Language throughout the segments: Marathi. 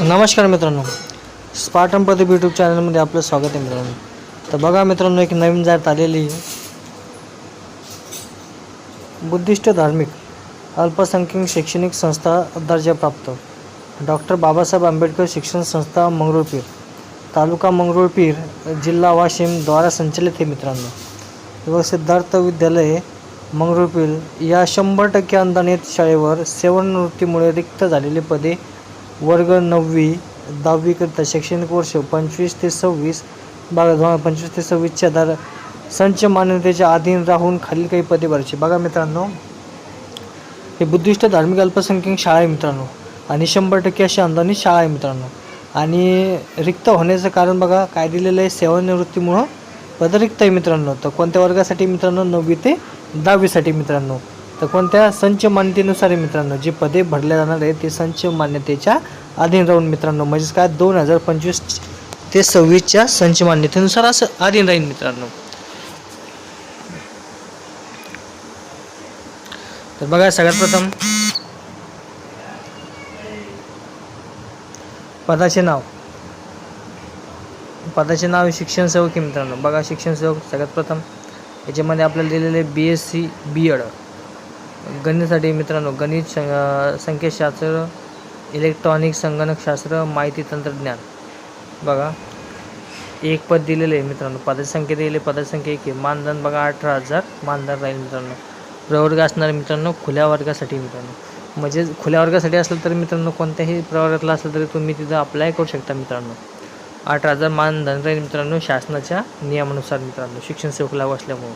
नमस्कार मित्रांनो. स्पार्टन प्रदीप यूट्यूब चॅनलमध्ये आपलं स्वागत आहे मित्रांनो. तर बघा मित्रांनो एक नवीन जात आलेली बुद्धिस्ट धार्मिक अल्पसंख्याक शैक्षणिक संस्था दर्जा प्राप्त. डॉक्टर बाबासाहेब आंबेडकर शिक्षण संस्था मंगरुळपीर तालुका मंगरुळपीर जिल्हा वाशिम द्वारा संचलित आहे मित्रांनो. व सिद्धार्थ विद्यालय मंगरुळपीर या शंभर टक्के अनुदानित शाळेवर सेवानिवृत्तीमुळे रिक्त झालेली पदे वर्ग नववी दहावीकरिता शैक्षणिक वर्ष पंचवीस ते सव्वीस बघा दोन हजार पंचवीस ते सव्वीसच्या दर संच मान्यतेच्या अधीन राहून खालील काही पदे भरायची. बघा मित्रांनो हे बुद्धिस्ट धार्मिक अल्पसंख्याक शाळा आहे मित्रांनो. आणि शंभर टक्के अशी अनुदानित शाळा आहे मित्रांनो. आणि रिक्त होण्याचं कारण बघा काय दिलेलं आहे? सेवानिवृत्तीमुळं पद रिक्त आहे मित्रांनो. तर कोणत्या वर्गासाठी मित्रांनो? नववी ते दहावीसाठी मित्रांनो. तर कोणत्या संच मान्यतेनुसार मित्रांनो? जी पदे भरल्या जाणार आहे ते संच मान्यतेच्या अधीन राहून मित्रांनो म्हणजेच काय? दोन हजार पंचवीस ते सव्वीसच्या संच मान्यतेनुसार असं अधीन राहील मित्रांनो. तर बघा सगळ्यात प्रथम पदाचे नाव. पदाचे नाव शिक्षण सेवक मित्रांनो. बघा शिक्षण सेवक सगळ्यात प्रथम. याच्यामध्ये आपल्याला दिलेले B S C B Ed गणितासाठी मित्रांनो गणित सं संख्याशास्त्र इलेक्ट्रॉनिक संगणकशास्त्र माहिती तंत्रज्ञान. बघा एक पद दिलेलं आहे मित्रांनो पदाची संख्या दिलेली आहे, पदाची संख्या एक आहे. मानधन बघा अठरा हजार मानधन राहील मित्रांनो. प्रवर्ग असणारे मित्रांनो खुल्या वर्गासाठी मित्रांनो. म्हणजे खुल्या वर्गासाठी असलं तर मित्रांनो कोणत्याही प्रवर्गातला असलं तरी तुम्ही तिथं अप्लाय करू शकता मित्रांनो. अठरा हजार मानधन राहील मित्रांनो शासनाच्या नियमानुसार मित्रांनो शिक्षण सेवक लागू असल्यामुळं.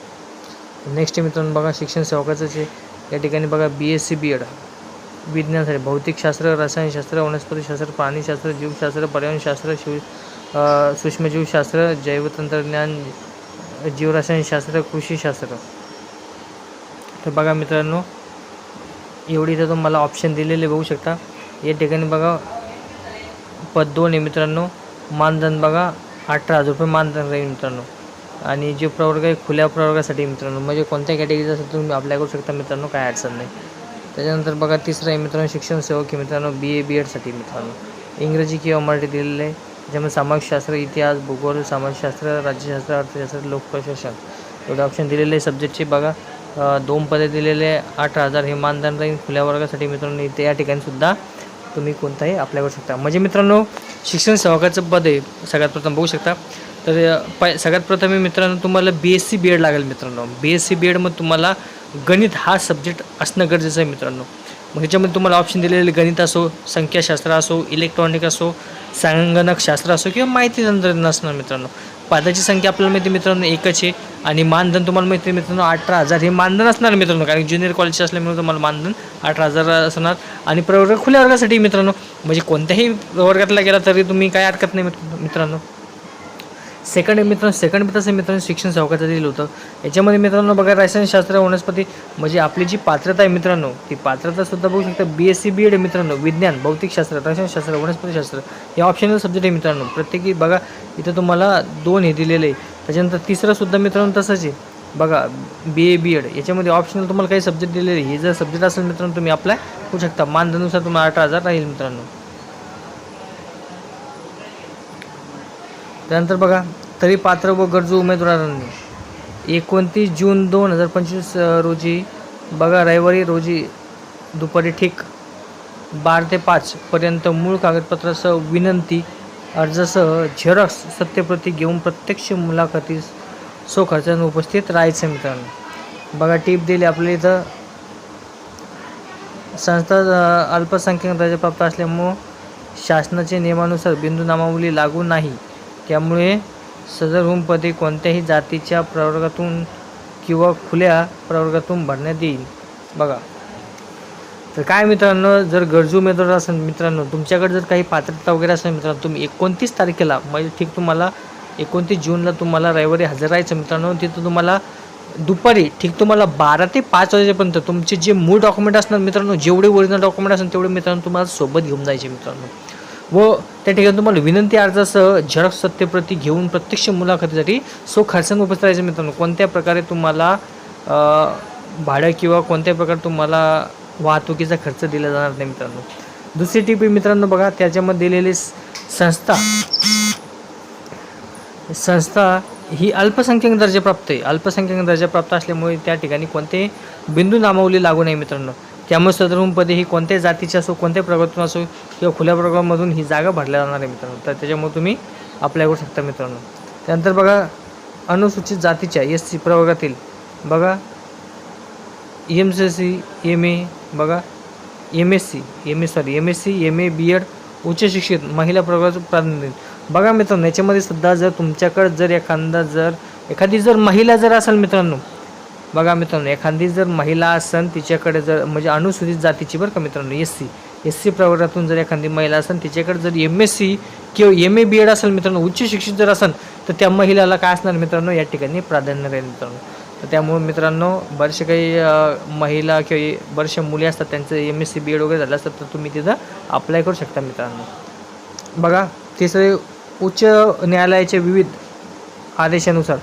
नेक्स्ट मित्रांनो बघा शिक्षण सेवकाचं जे या ठिकाणी बघा B S C B Ed विज्ञानासाठी भौतिकशास्त्र रसायनशास्त्र वनस्पतीशास्त्र प्राणीशास्त्र जीवशास्त्र पर्यावरणशास्त्र शिव सूक्ष्मजीवशास्त्र जैवतंत्रज्ञान जीवरसायनशास्त्र कृषीशास्त्र. तर बघा मित्रांनो एवढी इथं तुम्हाला ऑप्शन दिलेले बघू शकता. या ठिकाणी बघा पद दोन आहे मित्रांनो मानधन बघा अठरा हजार रुपये मानधन राहील मित्रांनो. आणि जे प्रवर्ग आहे खुल्या प्रवर्गासाठी मित्रांनो. म्हणजे कोणत्या कॅटेगरीचा असेल तुम्ही अप्लाय करू शकता मित्रांनो काय अडचण नाही. त्याच्यानंतर बघा तिसरं आहे मित्रांनो शिक्षण सेवक की मित्रांनो बी ए बी एडसाठी मित्रांनो. इंग्रजी किंवा मराठी दिलेलं आहे. ज्यामध्ये समाजशास्त्र इतिहास भूगोल समाजशास्त्र राज्यशास्त्र अर्थशास्त्र लोकप्रशासन. एवढे ऑप्शन दिलेले आहे सब्जेक्टचे बघा दोन पदे दिलेले आहे. अठरा हजार हे मानधन राहील खुल्या वर्गासाठी मित्रांनो. इथे या ठिकाणी सुद्धा तुम्ही कोणताही अप्लाय करू शकता. म्हणजे मित्रांनो शिक्षण सेवकाचं पद आहे. सगळ्यात प्रथम बघू शकता. तर प पाय सगळ्यात प्रथम मित्रांनो तुम्हाला B S C B Ed लागेल मित्रांनो. बी एस सी बी एडमध्ये तुम्हाला गणित हा सब्जेक्ट असणं गरजेचं आहे मित्रांनो. मग ह्याच्यामध्ये तुम्हाला ऑप्शन दिलेले गणित असो संख्याशास्त्र असो इलेक्ट्रॉनिक असो संगणकशास्त्र असो किंवा माहिती तंत्रज्ञान असणार मित्रांनो. पदाची संख्या आपल्याला माहिती आहे मित्रांनो एकच आहे. आणि मानधन तुम्हाला माहिती आहे मित्रांनो अठरा हजार. हे मानधन असणार मित्रांनो कारण ज्युनियर कॉलेज असल्यामुळे तुम्हाला मानधन अठरा हजार असणार. आणि प्रवर्ग खुल्या वर्गासाठी मित्रांनो म्हणजे कोणत्याही वर्गातला गेला तरी तुम्ही काय हरकत नाही मित्रांनो. सेकंड मित्रांनो सेकंड तसं मित्रांनो शिक्षण सेवकाचं दिलं होतं. याच्यामध्ये मित्रांनो बघा रसायनशास्त्र वनस्पती म्हणजे आपली जी पात्रता आहे मित्रांनो ती पात्रतासुद्धा बघू शकता. B S C B Ed मित्रांनो विज्ञान भौतिकशास्त्र रसायनशास्त्र वनस्पतीशास्त्र हे ऑप्शनल सब्जेक्ट आहे मित्रांनो. प्रत्येकी बघा इथं तुम्हाला दोन हे दिलेले आहे. त्याच्यानंतर तिसरासुद्धा मित्रांनो तसंच आहे. बघा बी ए बी एड याच्यामध्ये ऑप्शनल तुम्हाला काही सब्जेक्ट दिलेले आहे. हे जर सब्जेक्ट असेल मित्रांनो तुम्ही अप्लाय करू शकता. मानधनुसार तुम्हाला अठरा हजार राहील मित्रांनो. त्यानंतर बघा तरी पात्र व गरजू उमेदवारांनी एकोणतीस जून दोन हजार पंचवीस रोजी बघा रविवारी रोजी दुपारी ठीक बारा ते पाचपर्यंत मूळ कागदपत्रासह विनंती अर्जासह झेरॉक्स सत्यप्रती घेऊन प्रत्यक्ष मुलाखतीस सो खर्चाने उपस्थित राहायचं मित्रांनो. बघा टीप दिली आपल्या इथं. संस्था अल्पसंख्याक दर्जाप्राप्त असल्यामुळं शासनाच्या नियमानुसार बिंदू नामावली लागू नाही. त्यामुळे सदर होमपदे कोणत्याही जातीच्या प्रवर्गातून किंवा खुल्या प्रवर्गातून भरण्यात येईल. बघा. तर काय मित्रांनो जर गरजू उमेदवार असेल मित्रांनो तुमच्याकडे जर काही पात्रता वगैरे असेल मित्रांनो तुम्ही एकोणतीस तारखेला म्हणजे ठीक तुम्हाला एकोणतीस जूनला तुम्हाला रविवारी हजर राहायचं मित्रांनो तिथं तुम्हाला दुपारी ठीक तुम्हाला बारा ते पाच वाजेपर्यंत तुमचे जे मूळ डॉक्युमेंट असणार मित्रांनो जेवढे ओरिजिनल डॉक्युमेंट असणार तेवढे मित्रांनो तुम्हाला सोबत घेऊन जायचे मित्रांनो. व त्या ठिकाणी तुम्हाला विनंती अर्जासह झेरॉक्स सत्यप्रती घेऊन प्रत्यक्ष मुलाखतीसाठी सो खर्चांग उपस्थित राहायचं मित्रांनो. कोणत्या प्रकारे तुम्हाला भाडं किंवा कोणत्या प्रकारे तुम्हाला वाहतुकीचा खर्च दिला जाणार नाही मित्रांनो. दुसरी टीप आहे मित्रांनो बघा त्याच्यामध्ये दिलेली संस्था. संस्था ही अल्पसंख्याक दर्जाप्राप्त आहे. अल्पसंख्याक दर्जाप्राप्त असल्यामुळे त्या ठिकाणी कोणते बिंदू नामावली लागू नाही मित्रांनो. त्यामुळे सदरूमपदी ही कोणत्याही जातीची असो कोणत्याही प्रवर्गातून असो किंवा खुल्या प्रभागामधून ही जागा भरल्या जाणार आहे मित्रांनो. तर त्याच्यामुळे तुम्ही अप्लाय करू शकता मित्रांनो. त्यानंतर बघा अनुसूचित जातीच्या एस सी प्रवर्गातील बघा M C C M A बघा M S C M A sorry M S C M A B Ed उच्च शिक्षित महिला प्रवर्गाचं प्राधान्य देईल बघा मित्रांनो याच्यामध्ये सुद्धा जर तुमच्याकडे जर एखादा जर एखादी जर महिला जर असेल मित्रांनो बघा मित्रांनो एखादी जर महिला असन तिच्याकडे जर म्हणजे अनुसूचित जातीची बरं का मित्रांनो एस सी. एस सी प्रवर्गातून जर एखादी महिला असेल तिच्याकडे जर एम एस सी किंवा एम ए बी एड असेल मित्रांनो उच्च शिक्षित जर असेल तर त्या महिलाला काय असणार मित्रांनो या ठिकाणी प्राधान्य राहील मित्रांनो. तर त्यामुळे मित्रांनो बरेचसे काही महिला किंवा बरेचशा मुली असतात त्यांचं M S C B Ed वगैरे झालं असतं तर तुम्ही तिथं अप्लाय करू शकता मित्रांनो. बघा तिसरे उच्च न्यायालयाच्या विविध आदेशानुसार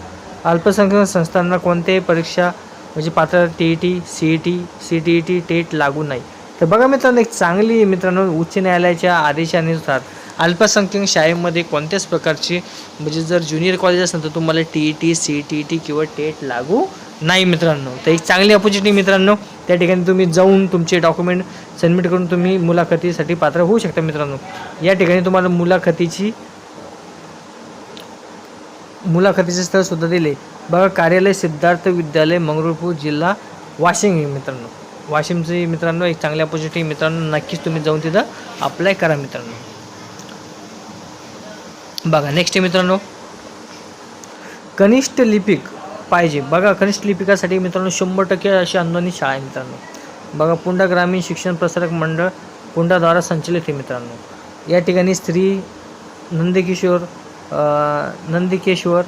अल्पसंख्याक संस्थांना कोणत्याही परीक्षा म्हणजे पात्र T E T C E T C T E T TET लागू नाही. तर बघा मित्रांनो एक चांगली मित्रांनो उच्च न्यायालयाच्या आदेशानुसार अल्पसंख्याक शाळेमध्ये कोणत्याच प्रकारची म्हणजे जर ज्युनियर कॉलेज असेल तर तुम्हाला T E T C T E T किंवा टेट लागू नाही मित्रांनो. तर एक चांगली ऑपॉर्च्युनिटी मित्रांनो त्या ठिकाणी तुम्ही जाऊन तुमचे डॉक्युमेंट सबमिट करून तुम्ही मुलाखतीसाठी पात्र होऊ शकता मित्रांनो. या ठिकाणी तुम्हाला मुलाखतीची मुलाखतीचे स्थळ सुद्धा दिले. बघा कार्यालय सिद्धार्थ विद्यालय मंगरुळपूर जिल्हा वाशिम हे मित्रांनो. वाशिमचे मित्रांनो एक चांगल्या पॉझिटिव्ह मित्रांनो नक्कीच तुम्ही जाऊन तिथं अप्लाय करा मित्रांनो. बघा नेक्स्ट मित्रांनो. कनिष्ठ लिपिक पाहिजे. बघा कनिष्ठ लिपिकासाठी मित्रांनो शंभर टक्के अशी अनुदानित शाळा आहे मित्रांनो. बघा पुंडा ग्रामीण शिक्षण प्रसारक मंडळ पुंडाद्वारा संचलित आहे मित्रांनो. या ठिकाणी स्त्री नंदकिशोर नंदिकेश्वर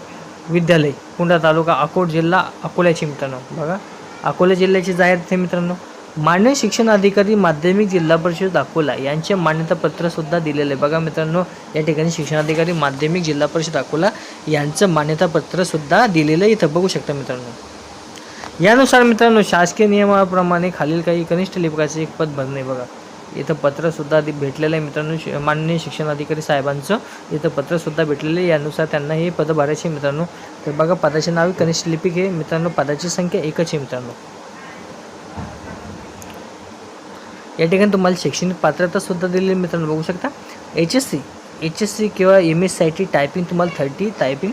विद्यालय कुंडा तालुका अकोट जिल्हा अकोल्याची मित्रांनो. बघा अकोला जिल्ह्याची जाहीर आहे मित्रांनो. मान्य शिक्षण अधिकारी माध्यमिक जिल्हा परिषद अकोला यांचे मान्यतापत्रसुद्धा दिलेलं आहे. बघा मित्रांनो या ठिकाणी शिक्षणाधिकारी माध्यमिक जिल्हा परिषद अकोला यांचं मान्यतापत्रसुद्धा दिलेलं आहे. इथं बघू शकता मित्रांनो. यानुसार मित्रांनो शासकीय नियमाप्रमाणे खालील काही कनिष्ठ लिपिकाचे एक पद भरणे बघा इथं पत्रसुद्धा भेटलेलं आहे मित्रांनो. शि- माननीय शिक्षण अधिकारी साहेबांचं इथं पत्रसुद्धा भेटलेलं आहे. यानुसार त्यांना हे पद भरायचे मित्रांनो. तर बघा पदाचे नाव कनिष्ठ लिपिक. हे मित्रांनो पदाची संख्या एकच आहे मित्रांनो. या ठिकाणी तुम्हाला शैक्षणिक पात्रतासुद्धा दिलेली मित्रांनो. बघू शकता. H S C H S C किंवा M S C I T typing तुम्हाला थर्टी टायपिंग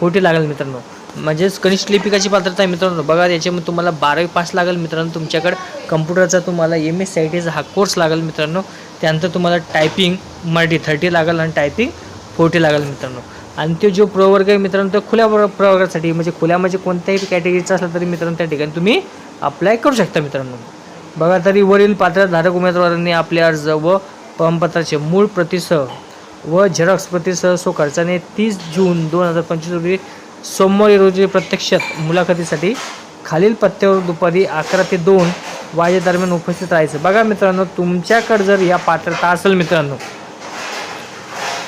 फोर्टी लागेल मित्रांनो. म्हणजेच कनिष्ठ लिपिकाची पात्रता आहे मित्रांनो. बघा याच्यामध्ये तुम्हाला बारावी पास लागेल मित्रांनो तुमच्याकडे. कम्प्युटरचा तुम्हाला एम एस सी आय टीचा हा कोर्स लागेल मित्रांनो. त्यानंतर तुम्हाला टायपिंग मराठी थर्टी लागेल आणि टायपिंग फोर्टी लागेल मित्रांनो. आणि तो जो प्रवर्ग आहे मित्रांनो तो खुल्या प्र- प्रवर्गासाठी म्हणजे खुल्या म्हणजे कोणत्याही कॅटेगरीचा असला तरी मित्रांनो त्या ठिकाणी तुम्ही अप्लाय करू शकता मित्रांनो. बघा तरी वरील पात्रधारक उमेदवारांनी आपले अर्ज व प्रमाणपत्राचे मूळ प्रतिसह व झेरॉक्स प्रतिसह सो खर्चाने तीस जून दोन हजार पंचवीस रोजी सोमवारी रोजी प्रत्यक्षात मुलाखतीसाठी खालील पत्त्यावर दुपारी अकरा ते दोन वाजेदरम्यान उपस्थित राहायचं. बघा मित्रांनो तुमच्याकडे जर या पात्रता असेल मित्रांनो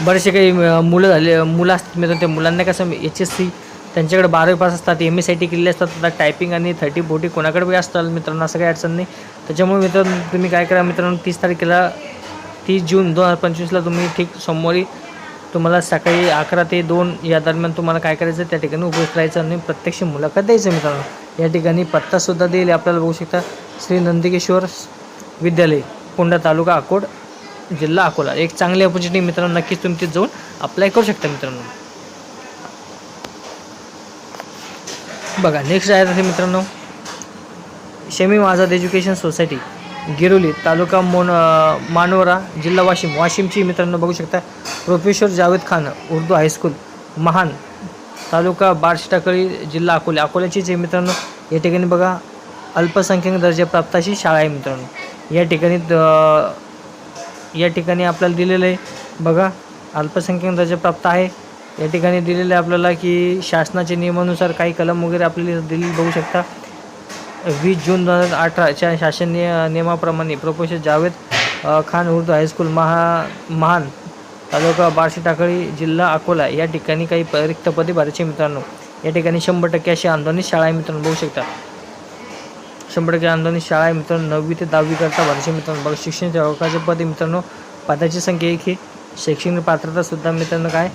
बरेचसे काही मुलं झाले मुलं असतात मित्रांनो त्या मुलांना कसं एच एस सी त्यांच्याकडे बारावी पास असतात एम एस आय टी केलेले असतात आता टायपिंग आणि थर्टी फोर्टी कोणाकडे बी असतात मित्रांनो असं काही अडचण नाही. त्याच्यामुळे मित्रांनो तुम्ही काय करा मित्रांनो तीस तारखेला तीस जून दोन हजार पंचवीसला तुम्ही ठीक सोमवारी तुम्हाला सकाळी अकरा ते दोन या दरम्यान तुम्हाला काय करायचं त्या ठिकाणी उपस्थित राहायचं आणि प्रत्यक्ष मुलाखत द्यायचं मित्रांनो. या ठिकाणी पत्तासुद्धा देईल आपल्याला बघू शकता. श्री नंदिकेश्वर विद्यालय कोंडा तालुका अकोट जिल्हा अकोला. एक चांगली ऑपॉर्च्युनिटी मित्रांनो नक्कीच तुम्ही तिथे जाऊन अप्लाय करू शकता मित्रांनो. बघा नेक्स्ट आहे आहे मित्रांनो शेमी आझाद एज्युकेशन सोसायटी गिरोली तालुका मोन मानोरा जिल्हा वाशिम. वाशिमची मित्रांनो बघू शकता professor Javed Khan Urdu high school Mahan taluka Barshitakli जिल्हा अकोले. अकोल्याचीच आहे मित्रांनो या ठिकाणी बघा अल्पसंख्याक दर्जाप्राप्त अशी शाळा आहे मित्रांनो. या ठिकाणी या ठिकाणी आपल्याला दिलेलं आहे बघा अल्पसंख्याक दर्जाप्राप्त आहे. या ठिकाणी दिलेलं आहे आपल्याला की शासनाच्या नियमानुसार काही कलम वगैरे आपल्याला दिलेली बघू शकता. वीस जून दोन हजार अठराच्या शासन निय नियमाप्रमाणे professor Javed Khan Urdu high school महा महान तालुका बार्शी टाकळी जिल्हा अकोला या ठिकाणी काही रिक्त पदे भरायचे मित्रांनो. या ठिकाणी शंभर टक्के अशी आंदोलनित शाळा आहे मित्रांनो बघू शकता. शंभर टक्के अनुदानित शाळा आहे मित्रांनो नववी ते दहावी करता भरायचे मित्रांनो. बघा शिक्षण सेवकाचे पद मित्रांनो पदाची संख्या एक ही शैक्षणिक पात्रता सुद्धा मित्रांनो काय?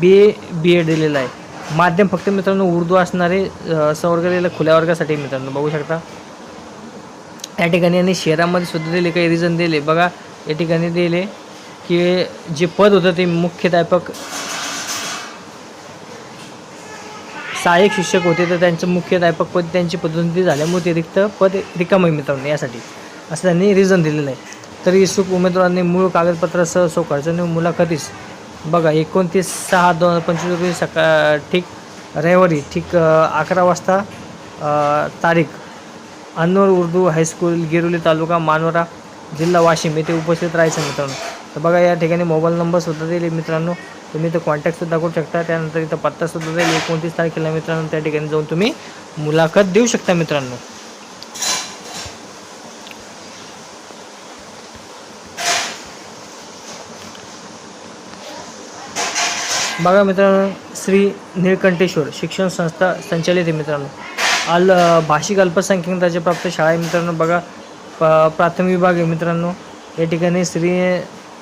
बी ए बी एड दिलेलं आहे. माध्यम फक्त मित्रांनो उर्दू असणारे अ, खुल्या वर्गासाठी मित्रांनो बघू शकता. या ठिकाणी आणि शहरामध्ये सुद्धा दिले काही रिझन दिले. बघा या ठिकाणी दिले की जे पद होतं ते मुख्याध्यापक सहाय्यक शिक्षक होते तर त्यांचं मुख्याध्यापक पद त्यांची पदोन्नती झाल्यामुळे ते रिक्त पद रिकामं आहे मित्रांनो यासाठी. असं त्यांनी रिझन दिलेलं आहे. तर इच्छुक उमेदवारांनी मूळ कागदपत्रासह सो आणि मुलाखतीस बघा एकोणतीस सहा दोन हजार पंचवीस रोजी सका ठीक रविवारी ठीक अकरा वाजता तारीख अनवर उर्दू हायस्कूल गिरोली तालुका मानवरा जिल्हा वाशिम येथे उपस्थित राहायचं मित्रांनो. तर बघा या ठिकाणी मोबाईल नंबरसुद्धा दिले मित्रांनो. तुम्ही इथं कॉन्टॅक्टसुद्धा करू शकता. त्यानंतर इथं पत्तासुद्धा दिले. एकोणतीस तारखेला मित्रांनो त्या ठिकाणी जाऊन तुम्ही मुलाखत देऊ शकता मित्रांनो. बघा मित्रांनो श्री निळकंठेश्वर शिक्षण संस्था संचालित आहे मित्रांनो. अल भाषिक अल्पसंख्याक दर्जाप्राप्त शाळा आहे मित्रांनो बघा. प प्राथमिक विभाग आहे मित्रांनो. या ठिकाणी श्री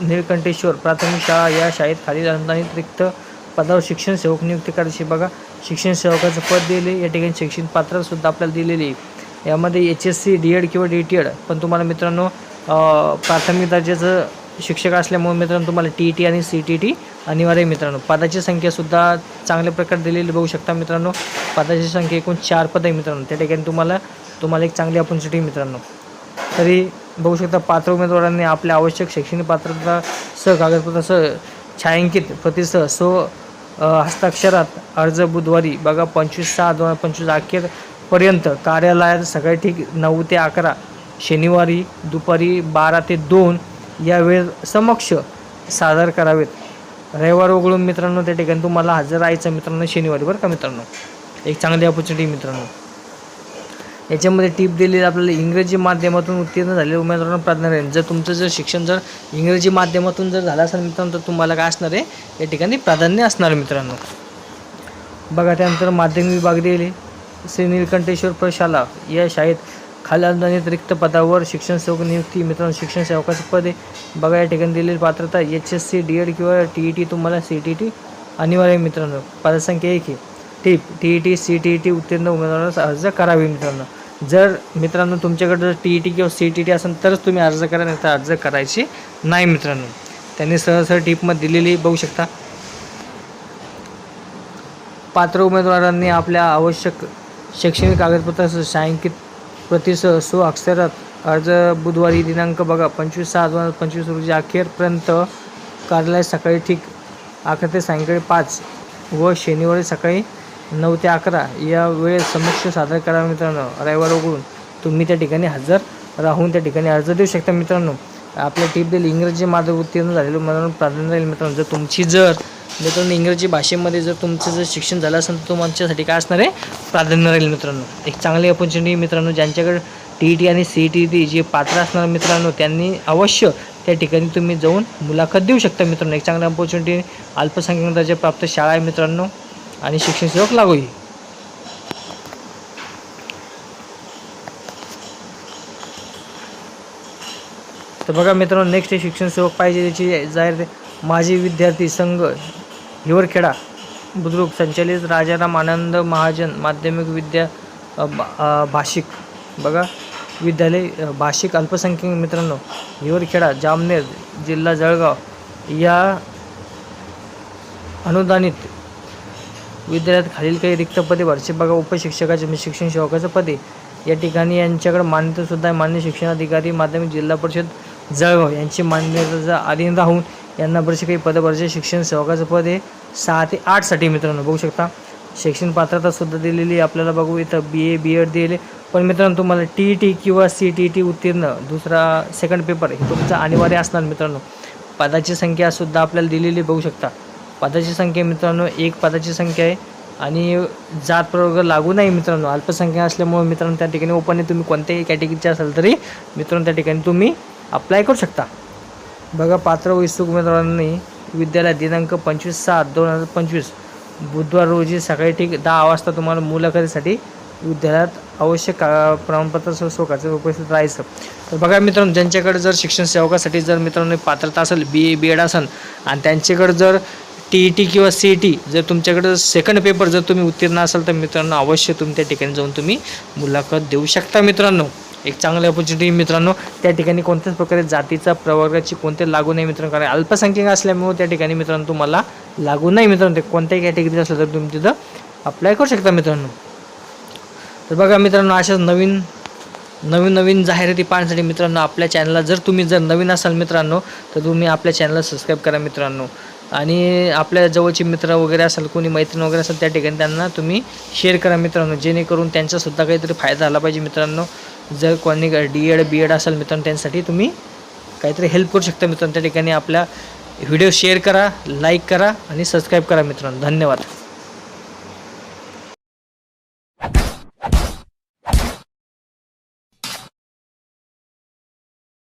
निळकंठेश्वर प्राथमिक शाळा या शाळेत खालील अनुदानित रिक्त पदावर शिक्षण सेवक नियुक्ती करायची बघा शिक्षण सेवकाचं पद दिले या ठिकाणी शैक्षणिक पात्रसुद्धा आपल्याला दिलेली आहे. यामध्ये H S C D Ed किंवा डी टी एड. पण तुम्हाला मित्रांनो प्राथमिक दर्जाचं शिक्षक असल्यामुळे मित्रांनो तुम्हाला टी ई टी आणि सी टी टी अनिवार्य मित्रांनो. पदाची संख्यासुद्धा चांगल्या प्रकारे दिलेली बघू शकता मित्रांनो. पदाची संख्या एकूण चार पद आहे मित्रांनो. त्या ठिकाणी तुम्हाला तुम्हाला एक चांगली ऑपॉर्च्युनिटी मित्रांनो. तरी बघू शकता पात्र उमेदवारांनी आपल्या आवश्यक शैक्षणिक पात्रता सह कागदपत्रासह छायांकित प्रतिसह सो हस्ताक्षरात अर्ज बुधवारी बघा पंचवीस सहा दोन हजार पंचवीस अखेरपर्यंत कार्यालयात सकाळी ठीक नऊ ते अकरा शनिवारी दुपारी बारा ते दोन या वेळ समक्ष सादर करावेत. रविवार वगळून मित्रांनो त्या ठिकाणी तुम्हाला हजर राहायचं मित्रांनो शनिवारी बरं का मित्रांनो? एक चांगली ऑपॉर्च्युनिटी मित्रांनो. याच्यामध्ये टीप दिलेली आपल्याला इंग्रजी माध्यमातून उत्तीर्ण झालेल्या उमेदवारांना प्राधान्य राहील जर तुमचं जर शिक्षण जर इंग्रजी माध्यमातून जर झालं असेल मित्रांनो तर तुम्हाला काय असणार आहे? या ठिकाणी प्राधान्य असणार मित्रांनो. बघा त्यानंतर माध्यमिक विभाग दिले श्री नीलकंठेश्वर प्रशाला या शाळेत खाली अनुदानित रिक्त पदावर शिक्षण सेवक नियुक्ती मित्रांनो शिक्षण सेवकाचे पद आहे. बघा या ठिकाणी दिलेली पात्रता H S C D Ed किंवा टी ई टी तुम्हाला सी टी टी अनिवार्य आहे मित्रांनो. पदसंख्या एक आहे. टीप T E T C T E T उत्तीर्ण उमेदवारास अर्ज करावे मित्रांनो. जर मित्रांनो तुमच्याकडे जर टी ई टी किंवा सी टी टी असेल तरच तुम्ही अर्ज करा नाही तर अर्ज करायची नाही मित्रांनो. त्यांनी सहसह टीपमध्ये दिलेली बघू शकता. पात्र उमेदवारांनी आपल्या आवश्यक शैक्षणिक कागदपत्रासह छायांकित प्रतिसह सो अक्षरात अर्ज बुधवारी दिनांक बघा पंचवीस सहा दोन हजार पंचवीस रोजी अखेरपर्यंत कार्यालय सकाळी ठीक अकरा ते सायंकाळी पाच व शनिवारी सकाळी नऊ ते अकरा या वेळेत समक्ष सादर करा मित्रांनो. रविवार वगळून तुम्ही त्या ठिकाणी हजर राहून त्या ठिकाणी अर्ज देऊ शकता मित्रांनो. आपल्या टीप देईल इंग्रजी माध्यम उत्तीर्ण झालेलं म्हणून प्राधान्य राहील मित्रांनो. जर तुमची जर मित्रांनो इंग्रजी भाषेमध्ये जर तुमचं जर शिक्षण झालं असेल तर तुमच्यासाठी काय असणार आहे? प्राधान्य राहील मित्रांनो. एक चांगली अपॉर्च्युनिटी मित्रांनो ज्यांच्याकडे टी ई टी आणि सी ई टी टी जे पात्र असणार मित्रांनो त्यांनी अवश्य त्या ठिकाणी तुम्ही जाऊन मुलाखत देऊ शकता मित्रांनो. एक चांगली अपॉर्च्युनिटी अल्पसंख्याक दर्जा प्राप्त शाळा आहे मित्रांनो आणि शिक्षण सेवक लागू ही तर बघा मित्रांनो नेक्स्ट शिक्षण सेवक पाहिजे त्याची जाहीर माजी विद्यार्थी संघ हिवरखेडा बुद्रुक संचालित राजाराम आनंद महाजन माध्यमिक विद्या भाषिक बघा विद्यालय भाषिक अल्पसंख्याक मित्रांनो हिवरखेडा जामनेर जिल्हा जळगाव या अनुदानित विद्यालयात खालील काही रिक्त पदे भरचे बघा उपशिक्षकाचे म्हणजे शिक्षण सेवकाचं पदे. या ठिकाणी यांच्याकडे मान्यतासुद्धा आहे. मान्य शिक्षणाधिकारी माध्यमिक जिल्हा परिषद जळगाव यांची मान्यता अधीन राहून यांना बरेचसे काही पदभरचे शिक्षण सेवकाचं पद हे सहा ते आठसाठी मित्रांनो बघू शकता. शैक्षणिक पात्रतासुद्धा दिलेली आपल्याला बघू इथं बी ए बी एड दिले पण मित्रांनो तुम्हाला टी ई टी किंवा सी टी ई टी उत्तीर्ण दुसरा सेकंड पेपर हे तुमचा अनिवार्य असणार मित्रांनो. पदाची संख्यासुद्धा आपल्याला दिलेली बघू शकता. पदाची संख्या मित्रांनो एक पदाची संख्या आहे आणि जात प्रवर्ग लागू नाही मित्रांनो. अल्पसंख्या असल्यामुळे मित्रांनो त्या ठिकाणी ओपन तुम्ही कोणत्याही कॅटेगरीचे असाल तरी मित्रांनो त्या ठिकाणी तुम्ही अप्लाय करू शकता. बघा पात्र व इच्छुक उमेदवारांनी विद्यालयात दिनांक पंचवीस सात दोन हजार पंचवीस बुधवार रोजी सकाळी ठीक दहा वाजता तुम्हाला मुलाखतीसाठी विद्यालयात आवश्यक का प्रमाणपत्र स्वकाचं उपस्थित राहायचं. तर बघा मित्रांनो ज्यांच्याकडे जर शिक्षण सेवकासाठी जर मित्रांनो पात्रता असेल बी ए बी एड असेल आणि त्यांच्याकडे जर टी ई टी किंवा सी ई टी जर तुमच्याकडं सेकंड पेपर जर तुम्ही उत्तीर्ण असाल तर मित्रांनो अवश्य तुम्ही त्या ठिकाणी जाऊन तुम्ही मुलाखत देऊ शकता मित्रांनो. एक चांगली ऑपॉर्च्युनिटी मित्रांनो त्या ठिकाणी कोणत्याच प्रकारे जातीचा प्रवर्गाची कोणते लागू नाही मित्रांनो कारण अल्पसंख्याक असल्यामुळे त्या ठिकाणी मित्रांनो तुम्हाला लागू नाही मित्रांनो. ते कोणत्याही कॅटेगरी असलं तर तुम्ही तिथं अप्लाय करू शकता मित्रांनो. तर बघा मित्रांनो अशाच नवीन नवीन नवीन जाहिराती पाहण्यासाठी मित्रांनो आपल्या चॅनलला जर तुम्ही जर नवीन असाल मित्रांनो तर तुम्ही आपल्या चॅनलला सबस्क्राईब करा मित्रांनो. आणि आपल्या जवळचे मित्र वगैरे असेल कोणी मैत्रीण वगैरे असेल त्या ठिकाणी त्यांना तुम्ही शेअर करा मित्रांनो जेणेकरून त्यांचासुद्धा काहीतरी फायदा झाला पाहिजे मित्रांनो. जर कोणी डी एड बी एड असेल मित्रांनो त्यांसाठी तुम्ही काहीतरी हेल्प करू शकता मित्रांनो. त्या ठिकाणी आपला व्हिडिओ शेअर करा लाईक करा आणि सबस्क्राईब करा मित्रांनो. धन्यवाद.